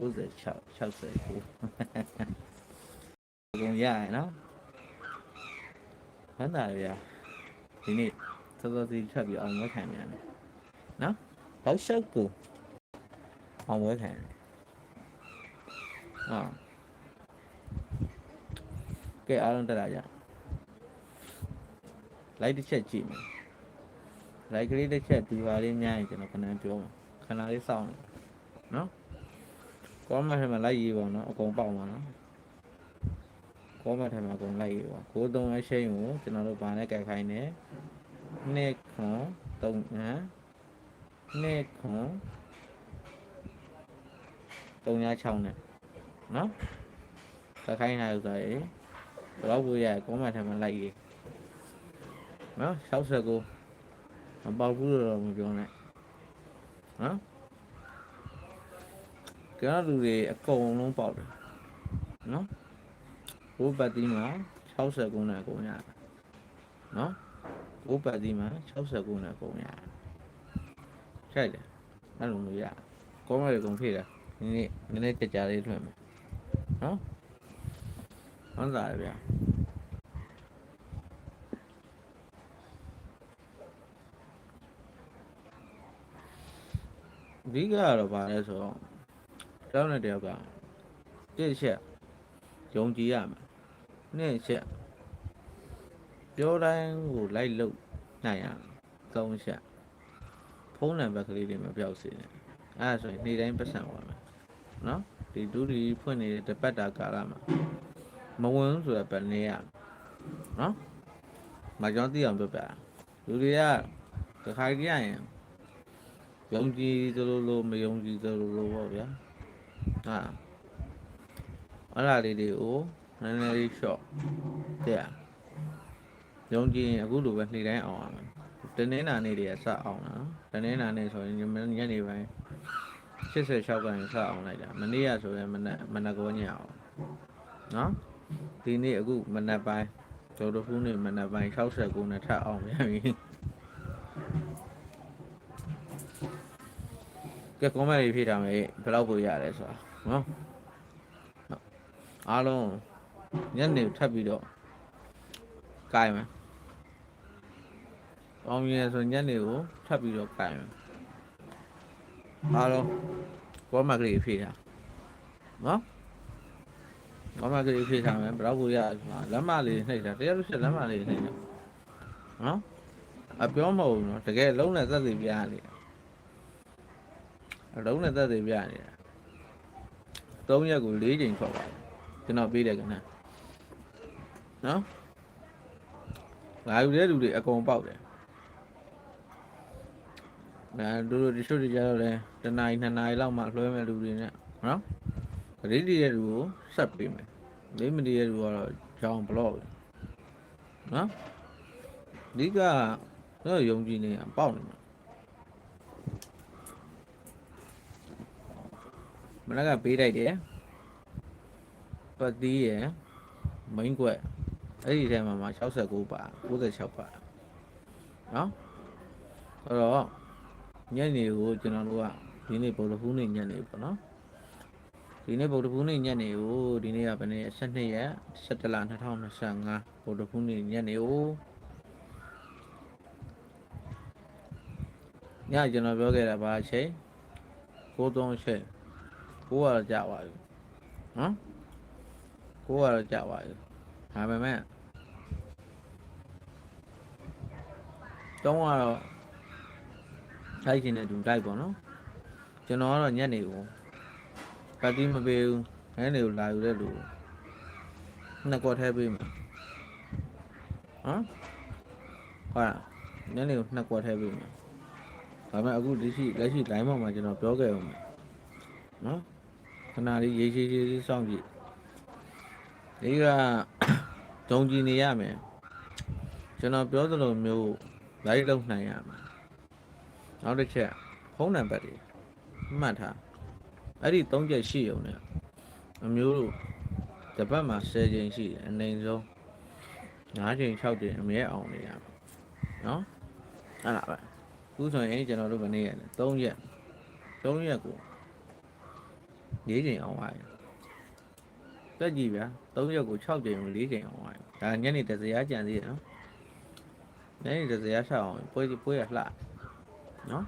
96 69အကုန်ရရနော်ဟန်တာရဒီနေ့စောစောစီးထပ်ပြီးအောင်ဝဲခံရတယ်နော်တောက်ရှောက်ကိုအောင်ဝဲခံရတယ်အာကဲအားလုံးတက်လာကြလိုက်တစ်ချက်ကြည့်မယ်လိုက်ကလေးတစ်ချက်ဒီပါလေးများရင်ကျွန်တော်ခဏပြောမှာခဏလေးစောင့်နေ နော်ကောမတ်ထဲမှာလိုက်ရေးပါနော်အကုန်ပေါက်ပါနော်ကောမတ်ထဲမှာအကုန်လိုက်ရေးပါကိုသုံးအရှိန်ကိုကျွန်တော်တို့ဗာနဲ့ကြိုက်ခိုင်းတယ်နှစ်ခွန်သုံးဟမ်နှစ်ခွန်သုံးရ6နဲ့နော်ကြိုက်ခိုင်းထားဥစ္စာရေဘယ်တော့ကိုရကောမတ်ထဲမှာလိုက်ရေးနော်69မပေါက်ဘူးလို့တော့မပြောနဲ့နော် ကျန်တော်လူတွေအကုန်လုံးပေါက်တယ်နော်ဘိုးပတ်တီးမှာ60ကုန်းနဲ့အကုန်ရတယ်နော်ဘိုးပတ်တီးမှာ60ကုန်းနဲ့အကုန်ရတယ်ใช่တယ်အဲ့လိုမျိုးရကောင်းမယ်အကုန်ဖြည့်တာဒီနေ့နည်းနည်းကြကြလေးထွင်မယ်နော်ဟောစားရဗျာအဓိကကတော့ဗာလဲဆိုတော့ တယောက်နဲ့တယောက်ကတစ်ချက်ယုံကြည်ရမယ်နှစ်ချက်ပြောတိုင်းကိုလိုက်လို့နိုင်ရမယ်သုံးချက်ဖုန်းနံပါတ်ကလေးတွေမပြောက်စေနဲ့အဲ့ဒါဆိုရင်နေ့တိုင်းပတ်စံသွားမယ်နော်ဒီဒူဒီဖွင့်နေတဲ့တပတ်တာကာလမှာမဝင်ဘူးဆိုတော့ပတ်နေရမယ်နော်မကြောင်းသိအောင်ပြောပြလူတွေကတခါကြည့်ရရင်ယုံကြည်သလိုလိုမယုံကြည်သလိုလိုပေါ့ဗျာ ဟာအဲ့ဒါလေးတွေကိုနည်းနည်းလေး short တဲ့ရုံကြည့်ရင်အခုလိုပဲနေ့တိုင်းအောင်ရမယ်တနင်္လာနေ့တွေကစအောင်လားတနင်္လာနေ့ဆိုရင်ညညနေပိုင်း86ကနေစအောင်လိုက်တာမနေ့ကဆိုရင်မနက်မနက်ကောညအောင်နော်ဒီနေ့အခုမနက်ပိုင်းဒေါ်တော်ဖူးနေ့မနက်ပိုင်း69နဲ့ထပ်အောင်ပြန်ပြီ ကဲကွန်မန့်ရေးဖြည့်ထားမယ်ဘယ်လောက်ပို့ရလဲဆိုတာနော်အားလုံးညနေထပ်ပြီးတော့ကြိုင်မယ်အောင်မြင်ဆိုညနေကိုထပ်ပြီးတော့ကြိုင်မယ်အားလုံးကွန်မန့်ကလေးဖြည့်ထားနော်ကွန်မန့်ကလေးဖြည့်ထားမယ်ဘယ်လောက်ပို့ရလဲဆိုတာလက်မလေးနှိပ်တာတရားလို့ရှိရင်လက်မလေးနှိပ်တာနော်အပြောမဟုတ်ဘူးနော်တကယ်လုံးနဲ့သက်သေပြရနေတာ အလုံးနဲ့သက်သေပြရနေတာ3ရက်ကို4ချိန်ထွက်ပါတယ်ကျွန်တော်ပေးတယ်ကနနော်ငါယူတဲ့လူတွေအကုန်ပေါက်တယ်ဒါတို့တို့တချို့တွေကြတော့လဲတနားရီနှစ်နာရီလောက်မှလွှဲမဲ့လူတွေနဲ့နော်ဂရိတီတဲ့လူကိုဆက်ပေးမယ်လေးမတီတဲ့လူကတော့ကြောင်ဘလော့ပဲနော်အဓိကတော့ယုံကြည်နေအောင်ပေါက်နေမှာ မနက်ကပေးလိုက်တယ်ပတ်သီးရယ်မိန်းကွက်အဲ့ဒီထဲမှာမှ69ပါ96ပါနော်အဲ့တော့ညနေကိုကျွန်တော်တို့ကဒီနေ့ဗုဒ္ဓဖူးနေ့ညနေပေါ့နော်ဒီနေ့ဗုဒ္ဓဖူးနေ့ညနေကိုဒီနေ့ကဘယ်နေ့12ရက်17လ2025ဗုဒ္ဓဖူးနေ့ညနေကိုညကျွန်တော်ပြောခဲ့တာဘာအချိန်9:30အချိန် ကိုကတော့ကြာပါပြီနော်ကိုကတော့ကြာပါပြီဒါပေမဲ့တုံးကတော့ထိုက်ရှင်တဲ့သူတိုက်ပေါ့နော်ကျွန်တော်ကတော့ညက်နေကိုပတ်တိမပေးဘူးညက်နေကိုလာယူတဲ့လူနှစ်ကော့ထဲပေးမှာဟမ်ဟုတ်လားညက်နေကိုနှစ်ကော့ထဲပေးမှာဒါပေမဲ့အခုဒီရှိလက်ရှိ line ပေါ်မှာကျွန်တော်ပြောခဲ့အောင်မယ်နော် ခဏလေးရေးရေးရေးရေးစောင့်ကြည့်ဒီကဒုံကြည်နေရမယ်ကျွန်တော်ပြောသလိုမျိုးလိုက်လုံနိုင်ရမယ်နောက်တစ်ချက်ဖုန်းနံပါတ်တွေမှတ်ထားအဲ့ဒီ၃ချက်ရှိုံနဲ့အမျိုးတို့တစ်ပတ်မှာ10ချိန်ရှိတယ်အနေဆုံး9ချိန်6ချိန်အမြဲအောင်နေရမယ်နော်အဲ့ဒါပဲခုဆိုရင်ကျွန်တော်တို့ဘယ်နေ့ရလဲ3ရက်3ရက်ကိုည ၄ချိန်အောင်သွားတယ်တက်ကြည့်ဗျာ3ရက်ကို6ချိန်ကို4ချိန်အောင်သွားတယ်ဒါညနေတစ်စရာကြံသေးတယ်နော်ညနေတစ်စရာရှောက်အောင်ပွဲပွဲရလှနော်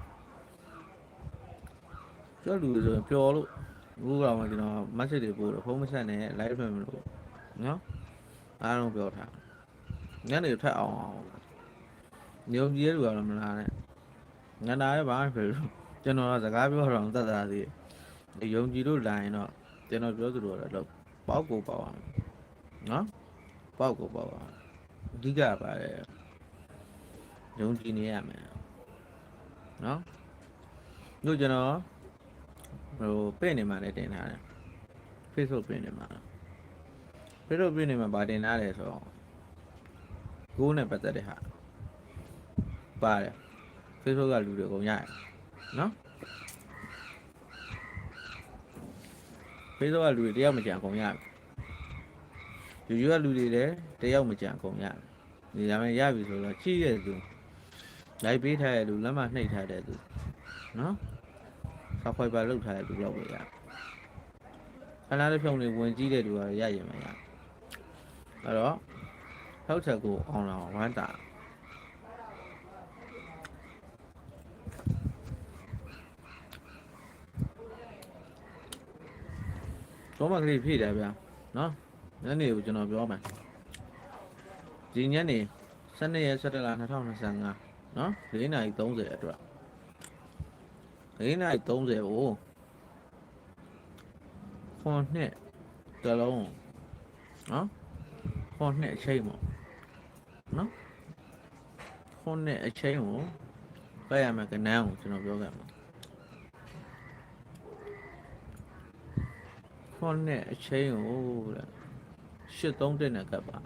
ကျော်လူဆိုရင်ပျော်လို့ဘူးကောင်ကကျွန်တော် message တွေပို့တော့ဖုန်းမဆက်နဲ့ live ထွက်မလို့နော်အားလုံးပြောထားညနေထက်အောင်အောင်ညုံကြီးလူကတော့မလာနဲ့ငန္တာရဲ့ဘာမှဖြစ်လို့ကျွန်တော်ကစကားပြောတော့တတ်တာသေးတယ် ယုံကြည်လို့လာရင်တော့ကျွန်တော်ပြောသလိုတော့ပေါက်ကိုပေါက်အောင်နော်ပေါက်ကိုပေါက်အောင်အဓိကပါတယ်ယုံကြည်နေရမယ်နော်တို့ကျွန်တော်ဟိုပြည့်နေမှာလည်းတင်ထားတယ် Facebook ပြည့်နေမှာ Facebook ပြည့်နေမှာဗာတင်ထားတယ်ဆိုတော့ကိုးနဲ့ပတ်သက်တဲ့ဟာပါတယ် Facebook ကလူတွေအကုန်ရတယ်နော် Facebook ကလူတွေတယောက်မကြံအကုန်ရတယ်ယူယူကလူတွေလည်းတယောက်မကြံအကုန်ရတယ်ဒီဒါမှရပြီဆိုတော့ချိရဲ့သူလိုက်ပေးထားတဲ့လူလက်မနှိပ်ထားတဲ့သူနော်ဆောက်ခွိုက်ပါလောက်ထားတဲ့လူတော့ပဲရခဏလေးဖြုံလေးဝင်ကြည့်တဲ့လူကရရင်မရအဲ့တော့ထောက်ချက်ကိုအောင်လာဝမ်းတာ တော့မကလေးဖြည့်တယ်ဗျာနော်ညနေကိုကျွန်တော်ပြောမယ်ဒီညနေ12ရက်17လ2025နော်4နာရီ30အတွက်4နာရီ30ကိုခွန်နှစ်တစ်လုံးနော်ခွန်နှစ်အချိန်ပေါ့နော်ခွန်နှစ်အချိန်ကိုကြရမယ်ကနန်းကိုကျွန်တော်ပြောခဲ့မှာ ခွန်နဲ့အချိန်ကိုတဲ့ရှစ်သုံးတက်နဲ့ကပ်ပါ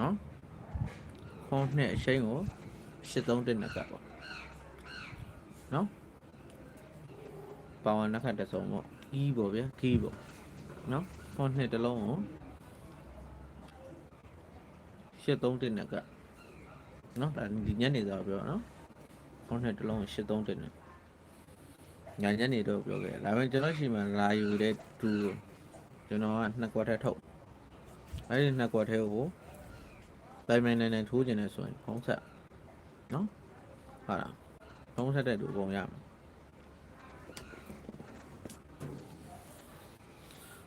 နော်ခွန်နဲ့အချိန်ကိုရှစ်သုံးတက်နဲ့ကပ်ပါနော်ပါဝင်နှစ်ခတ်တစ်စုံပေါ့ခီးပေါ့ဗျာခီးပေါ့နော်ခွန်နဲ့တစ်လုံးကိုရှစ်သုံးတက်နဲ့ကပ်နော်ဒါဒီညနေတော့ပြောနော်ခွန်နဲ့တစ်လုံးကိုရှစ်သုံးတက်နဲ့ ညာညနေတော့ပြောခဲ့တယ်ဒါပေမဲ့ကျွန်တော်ရှိမှလာယူတဲ့တူကိုကျွန်တော်ကနှစ်ကွက်ထက်ထုတ်အဲဒီနှစ်ကွက်ထဲကိုတိုင်မိုင်နိုင်နိုင်ထိုးကျင်နေဆိုရင်ဖုံးဆက်နော်ဟာလားဖုံးဆက်တဲ့တူပုံရ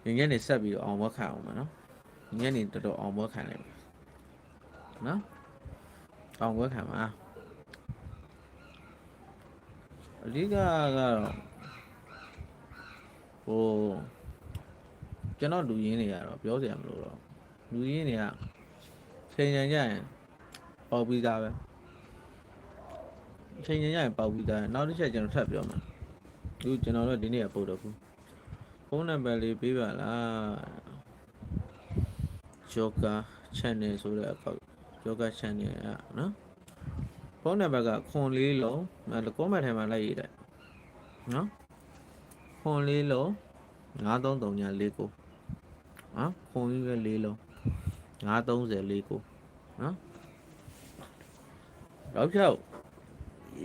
မယ်ညညနေဆက်ပြီးတော့အောင်ဘွက်ခံအောင်မယ်နော်ညနေတော်တော်အောင်ဘွက်ခံလိုက်မယ်နော်အောင်ဘွက်ခံပါ အဓိကကတော့ဟိုကျွန်တော်လူရင်းတွေကတော့ပြောစရာမလိုတော့လူရင်းတွေကချိန်ညံကြရင်ပေါက်ပြီးသားပဲချိန်ညံကြရင်ပေါက်ပြီးသားနောက်တစ်ချက်ကျွန်တော်ထပ်ပြောမယ်ဒီကျွန်တော်တို့ဒီနေ့ကပို့တော့ဘူးဖုန်းနံပါတ်လေးပေးပါလားဂျိုကာ channel ဆိုတဲ့အကောက်ဂျိုကာ channel อ่ะနော် ဖုန်းနံပါတ်ကခွန်လေးလုံးအဲကွန်မန့်ထဲမှာလိုက်ရေးတယ်နော်ခွန်လေးလုံး933949နော်ခွန်ကြီးပဲလေးလုံး93049နော်တော့ဖြောက်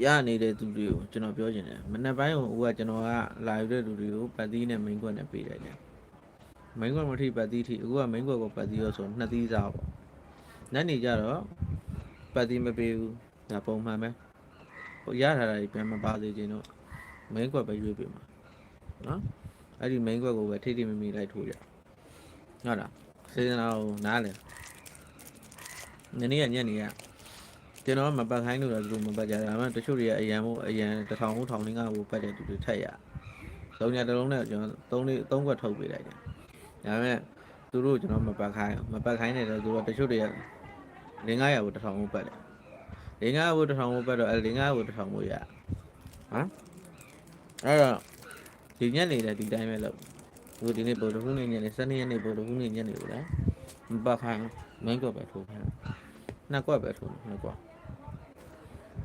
ရနေတဲ့သူတွေကိုကျွန်တော်ပြောချင်တယ်မနေ့ပိုင်းကဦးကကျွန်တော်ကလာယူတဲ့လူတွေကိုပတ်သီးနဲ့မိန်ကွက်နဲ့ပေးလိုက်တယ်မိန်ကွက်မထိပတ်သီးထိအခုကမိန်ကွက်ကိုပတ်သီးရောဆိုနှစ်သီးစားပေါ့ညနေကျတော့ပတ်သီးမပေးဘူး ဒါပုံမှန်ပဲဟိုရထားတာကြီးပြန်မပါသေးခြင်းတော့ main ကွက်ပဲရွေးပေးမှာနော်အဲ့ဒီ main ကွက်ကိုပဲထိထိမမီလိုက်ထိုးကြဟုတ်လားစေစနာကိုနားလေနည်းနည်းကညက်နေရကျွန်တော်မပတ်ခိုင်းလို့တော့သူမပတ်ကြတာဒါမှတချို့တွေကအရန်မို့အရန်တစ်ထောင်ဟုတ်ထောင်လေးကကိုပတ်တဲ့သူတွေထက်ရသုံးညတစ်လုံးနဲ့ကျွန်တော်သုံးလေးသုံးကွက်ထုတ်ပေးလိုက်တယ်ဒါပေမဲ့သူတို့ကျွန်တော်မပတ်ခိုင်းမပတ်ခိုင်းနေတော့သူတို့တချို့တွေကလင်း900ကိုတစ်ထောင်ဟုတ်ပတ်တယ် လင်း900ကိုတစ်ထောင်ဟုတ်ပတ်တော့အဲလင်း900ကိုတစ်ထောင်ကိုရဟမ်အဲ့တော့ဒီညက်နေတဲ့ဒီတိုင်းပဲလို့သူဒီနေ့ပေါ်တော့ခုနေညနေ7ရက်နေ့ပေါ်တော့ခုနေညနေကိုလည်းမပတ်ခိုင်းမင်းကွက်ပဲထိုးခိုင်းနှစ်ကွက်ပဲထိုးနှစ်ကွက်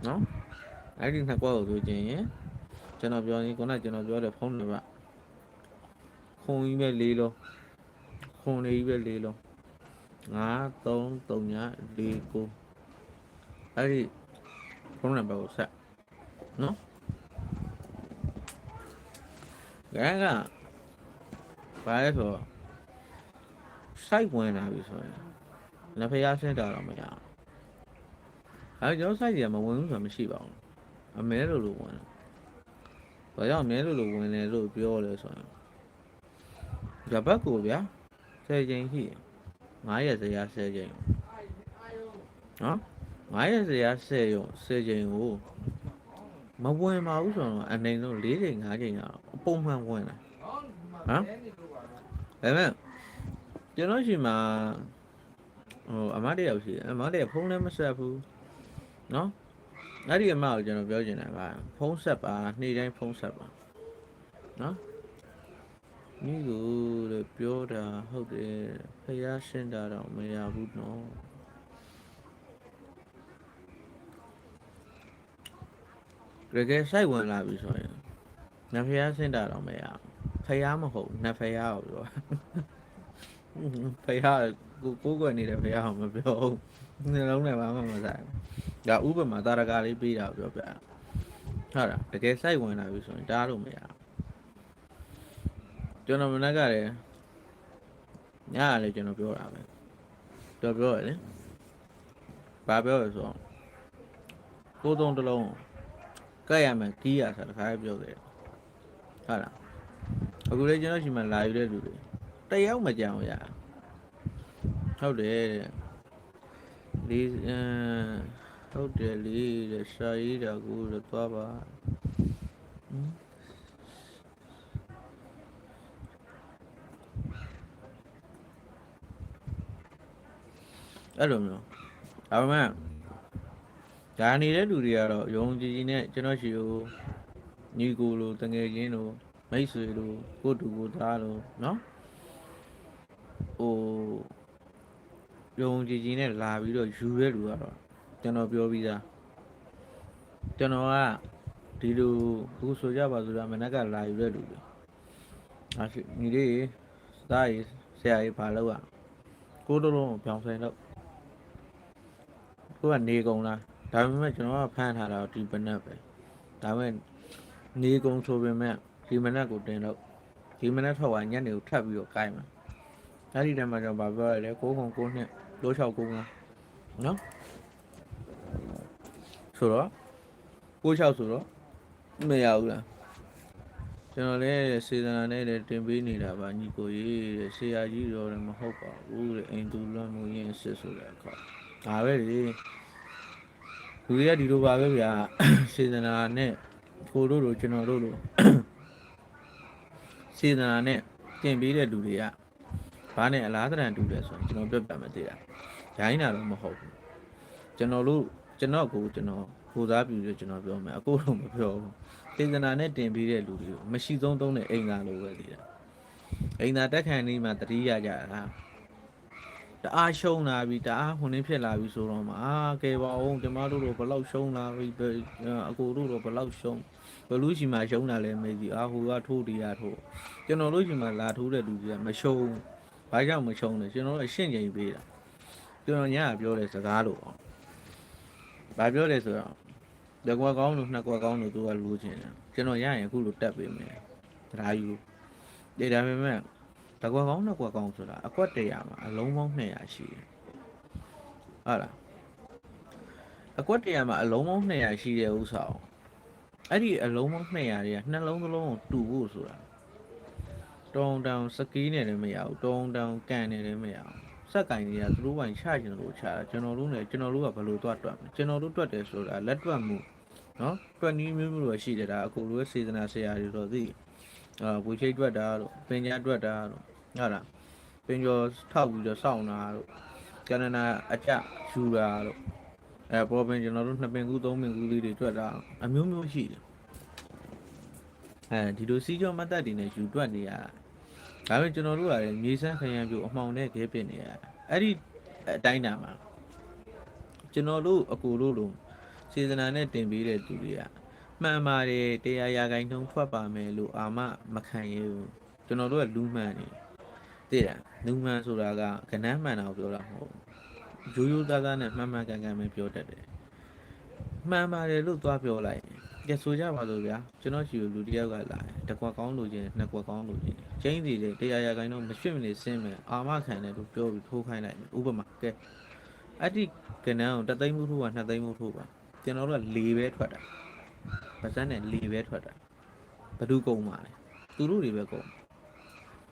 နော်အဲ့ဒီနှစ်ကွက်ကိုဆိုခြင်းရင်ကျွန်တော်ပြောရင်ခုနကကျွန်တော်ပြောတဲ့ဖုန်းနံပါတ်ခုံကြီးပဲ၄လုံးခုံလေးကြီးပဲ၄လုံး9 3 3ည4 9 အဲ့ဒီဖုန်းနံပါတ်ကိုဆက်နော်ကဲကဘာလဲဆိုတော့စိုက်ဝင်လာပြီဆိုရင်လက်ဖျားဆင်းတာတော့မရအောင်အဲကျွန်တော်စိုက်ရမဝင်ဘူးဆိုတော့မရှိပါဘူးအမဲလို့လို့ဝင်တယ်ဘာကြောင့်အမဲလို့လို့ဝင်တယ်လို့ပြောလဲဆိုရင်ရပတ်ကိုဗျာဆယ်ချိန်ရှိတယ်9ရက်စရာဆယ်ချိန်နော် 9ရက်စရာဆယ်ရုံဆယ်ချိန်ကိုမဝင်ပါဘူးဆိုတော့အနေဆုံး4ချိန်5ချိန်ကတော့အပုံမှန်ဝင်တယ်ဟမ်ဒါပေမဲ့ကျွန်တော်ရှိမှာဟိုအမတယောက်ရှိတယ်အမတယောက်ဖုန်းလည်းမဆက်ဘူးနော်အဲ့ဒီအမကိုကျွန်တော်ပြောချင်တယ်ဗျာဖုန်းဆက်ပါနေ့တိုင်းဖုန်းဆက်ပါနော်မိကိုတဲ့ပြောတာဟုတ်တယ်ဖះရှင်းတာတော့မရဘူးနော် တကယ်ဆိုင်ဝင်လာပြီဆိုရင်နဖះရှင်းတာတော့မရဘူးဖះမဟုတ်နဖះကိုပြောဖះကိုကိုယ်ကွယ်နေတဲ့ဖះကိုမပြောဘူးနှလုံးနဲ့ဘာမှမဆိုင်ဘူးဒါဥပမာတာရကလေးပေးတာကိုပြောပြဟုတ်လားတကယ်ဆိုင်ဝင်လာပြီဆိုရင်တားလို့မရဘူးကျွန်တော်မနက်ကလည်းညကလည်းကျွန်တော်ပြောတာပဲတော်ပြောရလေဘာပြောရဆိုတော့ကိုယ်သုံးတစ်လုံး ကတ်ရမယ်ကီးရဆိုတာတစ်ခါပြောခဲ့တယ်ဟုတ်လားအခုလေကျွန်တော်ရှိမှလာယူတဲ့လူတွေတယောက်မကြောင်ရဟုတ်တယ်တဲ့လေးအမ်ဟုတ်တယ်လေးတဲ့ရှာရီးတာကိုတော့သွားပါဟမ်အဲ့လိုမျိုးဒါပေမဲ့ ဒါနေတဲ့လူတွေကတော့ယုံကြည်ကြည်နဲ့ကျွန်တော်ရှိကိုညီကိုလိုတငယ်ချင်းလိုမိတ်ဆွေလိုကိုတူကိုသားလိုနော်ဟိုယုံကြည်ကြည်နဲ့လာပြီးတော့ယူရဲလူကတော့ကျွန်တော်ပြောပြီးသားကျွန်တော်ကဒီလိုခုဆိုကြပါစို့မနက်ကလာယူတဲ့လူတွေအားရှိညီလေးသားရေးဆရာကြီးဘာလုပ်อ่ะကိုတို့လုံးကိုပြောင်းဆိုင်တော့ကိုကနေကုန်လား ဒါပေမဲ့ကျွန်တော်ကဖမ်းထားတာဒီပနက်ပဲဒါပေမဲ့နေကုန်ဆိုပေမဲ့ဒီမနက်ကိုတင်တော့ဒီမနက်ထွက်သွားညနေကိုထပ်ပြီးတော့ကိုင်းမှာအဲ့ဒီတည်းမှာကျွန်တော်ဗာပြောရလေ6ခု9နှစ်669လားနော်ဆိုတော့96ဆိုတော့မရဘူးလားကျွန်တော်လည်းစေတနာနဲ့လည်းတင်ပေးနေတာပါညီကိုကြီးတဲ့ဆရာကြီးတော့လည်းမဟုတ်ပါဘူးတဲ့အိမ်သူလွမ်းမှုရင်စစ်ဆိုတဲ့အခါဒါပဲလေ လူတွေကဒီလိုပါပဲဗျာစေတနာနဲ့ကိုတို့လိုကျွန်တော်တို့လိုစေတနာနဲ့တင်ပေးတဲ့လူတွေကဘာနဲ့အလားတရံတူတယ်ဆိုရင်ကျွန်တော်ပြတ်ပြတ်မသိတာရိုင်းတာတော့မဟုတ်ဘူးကျွန်တော်တို့ကျွန်တော်ကိုကျွန်တော်ကိုစားပြုလို့ကျွန်တော်ပြောမယ်အကိုတော့မပြောဘူးစေတနာနဲ့တင်ပေးတဲ့လူတွေကိုမရှိဆုံးသုံးတဲ့အိမ်သာလိုပဲသိတာအိမ်သာတက်ခံနေမှတတိယကြတာ တအားရှုံးလာပြီတအားဟွန်းနေဖြစ်လာပြီဆိုတော့မှအာကဲပါအောင်ကျမတို့တော့ဘယ်လောက်ရှုံးလာပြီပဲအကိုတို့တော့ဘယ်လောက်ရှုံးဘယ်လိုရှိမှရှုံးတာလဲမေးကြည့်အာဟိုကထိုးတရားထိုးကျွန်တော်တို့ရှိမှလာထိုးတဲ့လူတွေကမရှုံးဘာကြောင့်မရှုံးလဲကျွန်တော်တို့အရှင်းချိန်ပေးတာကျွန်တော်ညကပြောတဲ့စကားလို့ပေါ့ဘာပြောလဲဆိုတော့တကွာကောင်းလို့နှစ်ကွာကောင်းလို့သူကလူချင်းတယ်ကျွန်တော်ရရင်အခုလိုတက်ပေးမယ်တရားယူဒေတာပေမဲ့ တကွာကောင်းနှစ်ကွာကောင်းဆိုတာအကွက်တရာမှာအလုံးပေါင်း200ရှိတယ်ဟုတ်လားအကွက်တရာမှာအလုံးပေါင်း200ရှိတဲ့ဥစ္စာကိုအဲ့ဒီအလုံးပေါင်း200တွေကနှလုံးသလုံးကိုတူဖို့ဆိုတာတောင်းတောင်စကီးနဲ့လည်းမရဘူးတောင်းတောင်ကန်နဲ့လည်းမရဘူးစက်ကင်တွေကသူတို့ပိုင်ချကျင်လို့ချတာကျွန်တော်တို့လည်းကျွန်တော်တို့ကဘယ်လိုတွတ်တွတ်မလဲကျွန်တော်တို့တွတ်တယ်ဆိုတာလက်တွတ်မှုနော်တွတ်နည်းမျိုးမျိုးတော့ရှိတယ်ဒါအခုလိုစေတနာဆရာတွေတော့သိ အာဝေချိတ်တွတ်တာတို့ပညာတွတ်တာတို့ဟုတ်လားပင်ကျော်ထောက်ပြီးတော့စောင့်တာတို့ကနနာအကြယူတာတို့အဲပေါ်ပင်ကျွန်တော်တို့နှစ်ပင်ကူးသုံးပင်ကူးလေးတွေတွတ်တာအမျိုးမျိုးရှိတယ်အဲဒီလိုစီးကြောမတ်တက်တွေနဲ့ယူတွတ်နေရတာဒါပေမဲ့ကျွန်တော်တို့ကလည်းမြေဆန်းခရမ်းပြိုအမှောင်နဲ့ခဲပစ်နေရအဲ့ဒီအတိုင်းတာမှာကျွန်တော်တို့အကူတို့လိုစေတနာနဲ့တင်ပေးတဲ့သူတွေက မှန်ပါတယ်တရားရာခိုင်နှုန်းဖွက်ပါမယ်လို့အာမမခံရဘူးကျွန်တော်တို့ကလူမှန်နေသိတယ်လူမှန်ဆိုတာကကဏ္ဍမှန်တာကိုပြောတာမဟုတ်ဘူးရိုးရိုးသားသားနဲ့မှန်မှန်ကန်ကန်ပဲပြောတတ်တယ်မှန်ပါတယ်လို့သွားပြောလိုက်ရင်ကဲဆိုကြပါစို့ဗျာကျွန်တော်ရှိလူတစ်ယောက်ကလာတယ်တစ်ကွက်ကောင်းလို့ချင်းနှစ်ကွက်ကောင်းလို့ချင်းကျင်းစီတယ်တရားရခိုင်တော့မရွှေ့မနေစင်းမယ်အာမခံတယ်လို့ပြောပြီးထိုးခိုင်းလိုက်တယ်ဥပမာကဲအဲ့ဒီကနန်းကိုတစ်သိန်းမှုထိုးပါနှစ်သိန်းမှုထိုးပါကျွန်တော်တို့က၄ပဲထွက်တာ ပါစမ်းနဲ့၄ပဲထွက်တာဘယ်သူကုန်ပါလဲသူတို့တွေပဲကုန်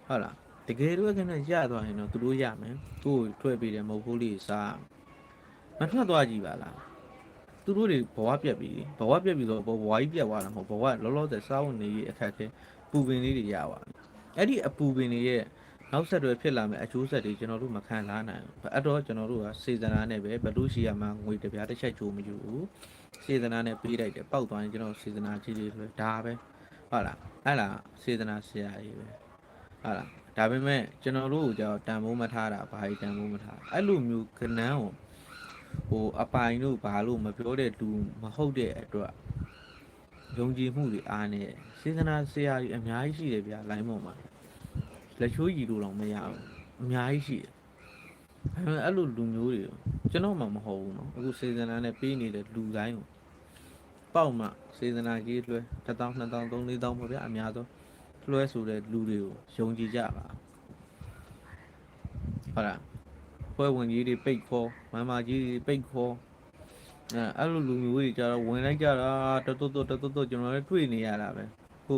ဟုတ်လားတကယ်လို့ကနန်းရသွားရင်တော့သူတို့ရမယ်သူ့ကိုထွက်ပြီးတယ်မဟုတ်ဘူးလေစားမထွက်သွားကြည့်ပါလားသူတို့တွေဘဝပြက်ပြီဘဝပြက်ပြီဆိုတော့ဘဝကြီးပြက်သွားတာမဟုတ်ဘဝလောလောဆယ်စားဝင်နေရေးအခက်အခဲပူပင်လေးတွေရပါတယ်အဲ့ဒီအပူပင်တွေရဲ့ နောက်ဆက်တွဲဖြစ်လာမယ့်အကျိုးဆက်တွေကျွန်တော်တို့မခံစားနိုင်ဘူးအဲ့တော့ကျွန်တော်တို့ကစေတနာနဲ့ပဲဘလူရှိရမှာငွေတစ်ပြားတစ်ချက်ချိုးမယူဘူးစေတနာနဲ့ပေးလိုက်တယ်ပောက်သွားရင်ကျွန်တော်စေတနာကြီးလေးဆိုဒါပဲဟုတ်လားအဲ့လားစေတနာဆရာကြီးပဲဟုတ်လားဒါပေမဲ့ကျွန်တော်တို့ကကြောတန်ဖိုးမထားတာဘာကြီးတန်ဖိုးမထားအဲ့လိုမျိုးကနန်းကိုဟိုအပိုင်တို့ဘာလို့မပြောတဲ့လူမဟုတ်တဲ့အတွက်ယုံကြည်မှုတွေအားနေတယ်စေတနာဆရာကြီးအများကြီးရှိတယ်ဗျာလိုင်းပေါ်မှာ လက်ချိုးကြီးလို့တော့မရဘူးအများကြီးရှိတယ်အဲအဲ့လိုလူမျိုးတွေကိုကျွန်တော်မှမဟုတ်ဘူးเนาะအခုစေတနာနဲ့ပေးနေတဲ့လူတိုင်းကိုပေါက်မှစေတနာကြီးလွှဲ1000 2000 3000 4000ပေါ့ဗျာအများဆုံးလွှဲဆိုတဲ့လူတွေကိုယုံကြည်ကြပါဟုတ်လား ဖွဲဝင်ကြီးတွေပိတ်ခေါ်မမကြီးတွေပိတ်ခေါ်အဲအဲ့လိုလူမျိုးတွေကြတော့ဝင်လိုက်ကြတာတတွတ်တွတ်တတွတ်တွတ်ကျွန်တော်လည်းတွေ့နေရတာပဲခု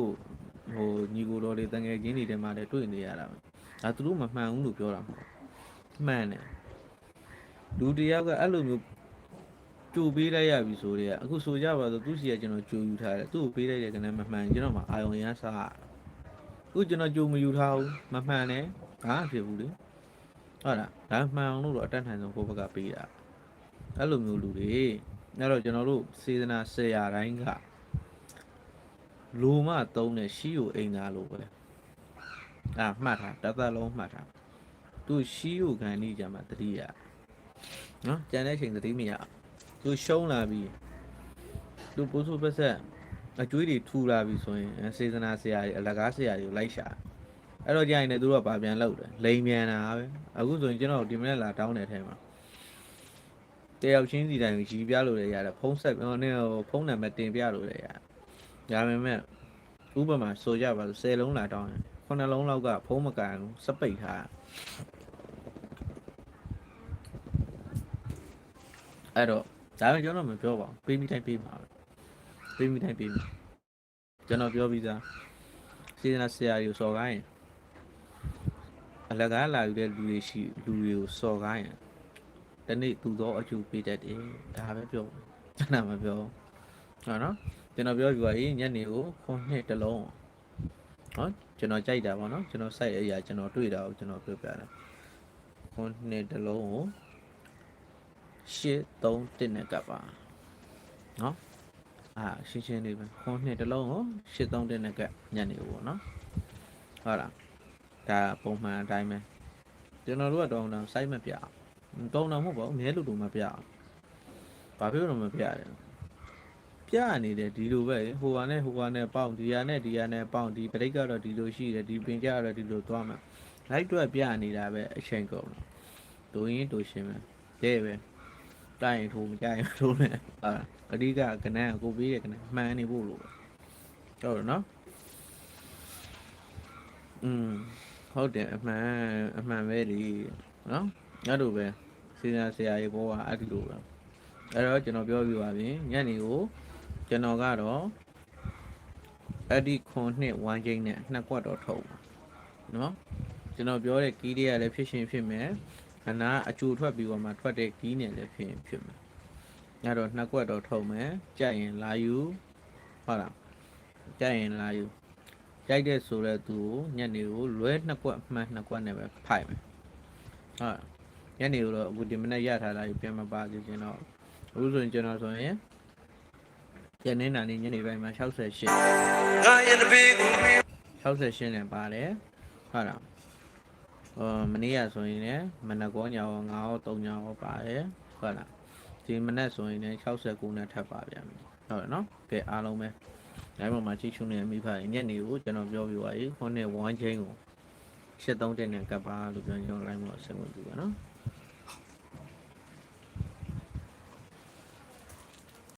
ဟိုညီကိုတော်တွေတငယ်ချင်းတွေထဲမှာလည်းတွေ့နေရတာပဲဒါသူတို့မမှန်ဘူးလို့ပြောတာမဟုတ်မှန်တယ်လူတယောက်ကအဲ့လိုမျိုးကြိုပေးလိုက်ရပြီဆိုတော့အခုဆိုကြပါဆိုသူစီကကျွန်တော်ကြိုယူထားတယ်သူ့ကိုပေးလိုက်တဲ့ကနေ့မမှန်ကျွန်တော်မှအာယုံရမ်းစားအခုကျွန်တော်ကြိုမယူထားဘူးမမှန်နဲ့ဘာမှဖြစ်ဘူးလေဟုတ်လားဒါမှန်အောင်လို့တော့အတက်နိုင်ဆုံးကိုယ့်ဘက်ကပေးတာအဲ့လိုမျိုးလူတွေအဲ့တော့ကျွန်တော်တို့စေတနာဆရာတိုင်းက လူမသုံးတဲ့ရှိကိုအိမ်သားလို့ပဲအာမှတ်ထားတစ်သက်လုံးမှတ်ထားသူရှိကိုခံနေကြမှာတတိယနော်ကြံတဲ့ချိန်တတိမရသူရှုံးလာပြီသူပိုးစုပတ်ဆက်အကျွေးတွေထူလာပြီဆိုရင်စေတနာဆရာတွေအလကားဆရာတွေကိုလိုက်ရှာအဲ့တော့ကြာရင်လည်းသူတို့ကဗာပြန်လောက်တယ်လိန်မြန်တာပဲအခုဆိုရင်ကျွန်တော်ဒီမနေ့လာတောင်းတဲ့အထဲမှာတယောက်ချင်းစီတိုင်းကိုရီးပြလို့လည်းရတယ်ဖုန်းဆက်ဟိုနေဟိုဖုန်းနံပါတ်တင်ပြလို့လည်းရတယ် ဒါပေမဲ့ဥပမာဆိုကြပါစို့10လုံးလာတောင်းရင်9လုံးလောက်ကဖုန်းမကန်ဘူးစပိတ်ထားအဲ့တော့ဒါပေမဲ့ကျွန်တော်မပြောပါဘူးပေးမိတိုင်းပေးမှာပဲပေးမိတိုင်းပေးမှာကျွန်တော်ပြောပြီးသားစေတနာဆရာကြီးကိုစော်ခိုင်းရင်အလကားလာယူတဲ့လူတွေရှိလူတွေကိုစော်ကားရင်တနေ့သူသောအကျိုးပေးတတ်တယ်ဒါပဲပြောကျွန်တော်မပြောဟုတ်နော် ကျွန်တော်ပြောပြပါရင်ညနေကိုခွန်နှစ်တစ်လုံးဟောကျွန်တော်ကြိုက်တာပေါ့နော်ကျွန်တော်စိုက်အရာကျွန်တော်တွေ့တာကိုကျွန်တော်ပြောပြတယ်ခွန်နှစ်တစ်လုံးကိုရှစ်သုံးတစ်နဲ့ကပ်ပါနော်အာရှင်းရှင်းလေးပဲခွန်နှစ်တစ်လုံးကိုရှစ်သုံးတစ်နဲ့ကပ်ညနေကိုပေါ့နော်ဟုတ်လားဒါပုံမှန်အတိုင်းပဲကျွန်တော်တို့ကတောင်းတောင်းစိုက်မပြအောင်တောင်းတောင်းမဟုတ်ပါဘူးအမြဲလို့တော့မပြအောင်ဘာဖြစ်လို့မပြရလဲ ပြနေတယ်ဒီလိုပဲဟိုဟာနဲ့ဟိုဟာနဲ့ပေါင်းဒီဟာနဲ့ဒီဟာနဲ့ပေါင်းဒီပရိတ်ကတော့ဒီလိုရှိတယ်ဒီပင်ကြကတော့ဒီလိုသွားမှာလိုက်တော့ပြနေတာပဲအချိန်ကုန်တော့ဒိုရင်းဒိုရှင်ပဲတဲ့ပဲတိုင်းရင်ထိုးမကြရင်ထိုးမယ်အာအဓိကကနန်းကိုပေးတဲ့ကနန်းမှန်နေဖို့လို့ဟုတ်တယ်နော်อืมဟုတ်တယ်အမှန်အမှန်ပဲဒီနော်အဲ့လိုပဲစေနာဆရာရေဘောကအဲ့ဒီလိုပဲအဲ့တော့ကျွန်တော်ပြောပြပါပြီညနေကို ကျွန်တော်ကတော့အဲ့ဒီခွန်နှစ်ဝမ်းချင်းနဲ့နှစ်ကွက်တော့ထုတ်ပါနော်ကျွန်တော်ပြောတဲ့ကီးတွေကလည်းဖြစ်ရှင်ဖြစ်မယ်ခဏအကျိုးထွက်ပြီးတော့မှထွက်တဲ့ကီးနဲ့လည်းဖြစ်ရင်ဖြစ်မယ်အဲ့တော့နှစ်ကွက်တော့ထုတ်မယ်ကြက်ရင်လာယူဟုတ်လားကြက်ရင်လာယူကြိုက်တဲ့ဆိုတဲ့သူကိုညနေကိုလွဲနှစ်ကွက်မှန်နှစ်ကွက်နဲ့ပဲဖိုက်မယ်ဟုတ်ညနေကိုတော့အခုဒီမနေ့ရထားတာကြီးပြန်မပါသေးခြင်းတော့အခုဆိုရင်ကျွန်တော်ဆိုရင် ကျန်နေတာနေညနေပိုင်းမှာ68 I in the big 68နဲ့ပါတယ်ဟုတ်လားအော်မနေ့ကဆိုရင်လည်းမနက်ကောညော9ရော3ညောပါတယ်ဟုတ်လားဒီမနက်ဆိုရင်လည်း69နဲ့ထပ်ပါပြန်ပြီဟုတ်တယ်နော်ကဲအားလုံးပဲတိုင်းပေါ်မှာချိချုံနေမိဖရင်ညနေကိုကျွန်တော်ပြောပြပါရေးခုနှစ်1 chain ကို83တက်နဲ့ကပ်ပါလို့ပြောရင်ကျွန်တော် line မှာဆက်ဝင်ပြပါနော်